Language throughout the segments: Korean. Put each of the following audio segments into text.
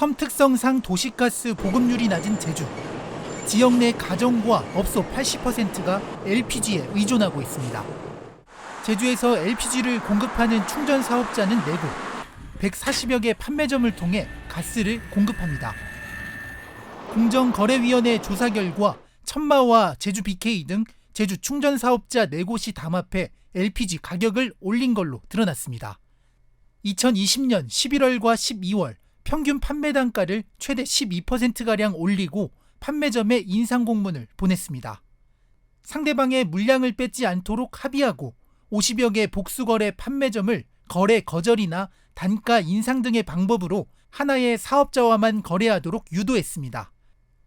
섬 특성상 도시가스 보급률이 낮은 제주. 지역 내 가정과 업소 80%가 LPG에 의존하고 있습니다. 제주에서 LPG를 공급하는 충전 사업자는 4곳, 140여 개 판매점을 통해 가스를 공급합니다. 공정거래위원회 조사 결과 천마와 제주 BK 등 제주 충전 사업자 4곳이 담합해 LPG 가격을 올린 걸로 드러났습니다. 2020년 11월과 12월 평균 판매 단가를 최대 12%가량 올리고 판매점에 인상 공문을 보냈습니다. 상대방의 물량을 뺏지 않도록 합의하고 50여 개 복수거래 판매점을 거래 거절이나 단가 인상 등의 방법으로 하나의 사업자와만 거래하도록 유도했습니다.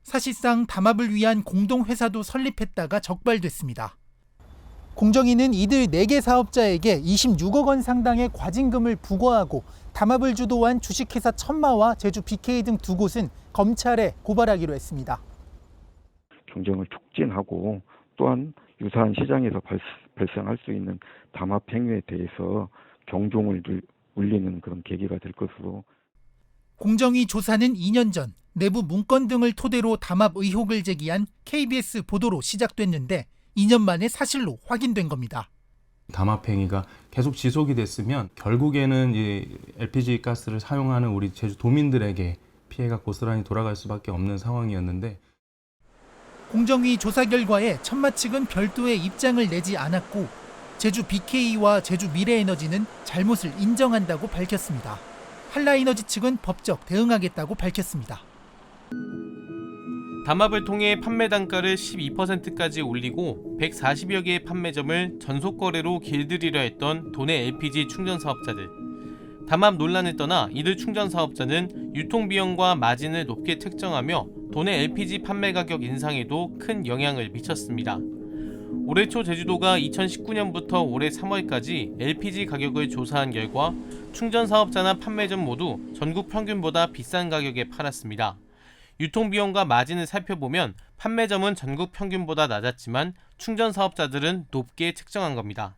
사실상 담합을 위한 공동회사도 설립했다가 적발됐습니다. 공정위는 이들 4개 사업자에게 26억 원 상당의 과징금을 부과하고 담합을 주도한 주식회사 천마와 제주 BK 등 두 곳은 검찰에 고발하기로 했습니다. 경쟁을 촉진하고 또한 유사한 시장에서 발, 발생할 수 있는 담합 행위에 대해서 경종을 들- 울리는 그런 계기가 될 것으로 공정위 조사는 2년 전 내부 문건 등을 토대로 담합 의혹을 제기한 KBS 보도로 시작됐는데 2년 만에 사실로 확인된 겁니다. 담합 행위가 계속 지속이 됐으면 결국에는 이 LPG 가스를 사용하는 우리 제주 도민들에게 피해가 고스란히 돌아갈 수밖에 없는 상황이었는데 공정위 조사 결과에 천마 측은 별도의 입장을 내지 않았고 제주 BK와 제주 미래에너지는 잘못을 인정한다고 밝혔습니다. 한라에너지 측은 법적 대응하겠다고 밝혔습니다. 담합을 통해 판매 단가를 12%까지 올리고 140여 개의 판매점을 전속 거래로 길들이려 했던 도내 LPG 충전 사업자들. 담합 논란을 떠나 이들 충전 사업자는 유통 비용과 마진을 높게 책정하며 도내 LPG 판매 가격 인상에도 큰 영향을 미쳤습니다. 올해 초 제주도가 2019년부터 올해 3월까지 LPG 가격을 조사한 결과 충전 사업자나 판매점 모두 전국 평균보다 비싼 가격에 팔았습니다. 유통비용과 마진을 살펴보면 판매점은 전국 평균보다 낮았지만 충전 사업자들은 높게 책정한 겁니다.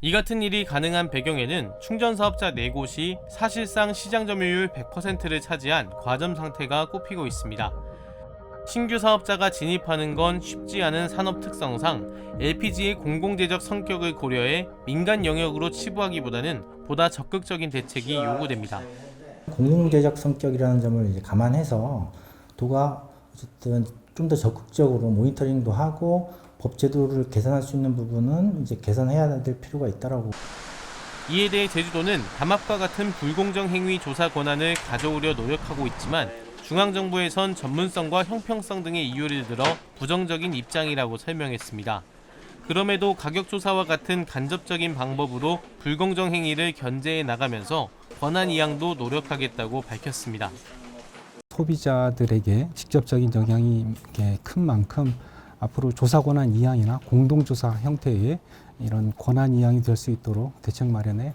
이 같은 일이 가능한 배경에는 충전 사업자 4곳이 사실상 시장 점유율 100%를 차지한 과점 상태가 꼽히고 있습니다. 신규 사업자가 진입하는 건 쉽지 않은 산업 특성상 LPG의 공공재적 성격을 고려해 민간 영역으로 치부하기보다는 보다 적극적인 대책이 요구됩니다. 공공재적 성격이라는 점을 이제 감안해서 도가 어쨌든 좀 더 적극적으로 모니터링도 하고 법 제도를 개선할 수 있는 부분은 이제 개선해야 될 필요가 있다라고 이에 대해 제주도는 담합과 같은 불공정 행위 조사 권한을 가져오려 노력하고 있지만 중앙정부에선 전문성과 형평성 등의 이유를 들어 부정적인 입장이라고 설명했습니다. 그럼에도 가격조사와 같은 간접적인 방법으로 불공정 행위를 견제해 나가면서 권한 이양도 노력하겠다고 밝혔습니다. 소비자들에게 직접적인 영향이 큰 만큼 앞으로 조사 권한 이양이나 공동조사 형태의 이런 권한 이양이 될 수 있도록 대책 마련에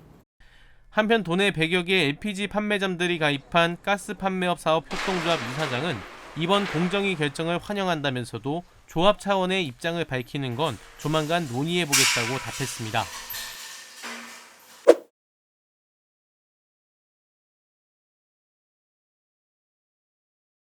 한편 도내 100여 개 LPG 판매점들이 가입한 가스 판매업 사업 협동조합 이사장은 이번 공정위 결정을 환영한다면서도 조합 차원의 입장을 밝히는 건 조만간 논의해 보겠다고 답했습니다.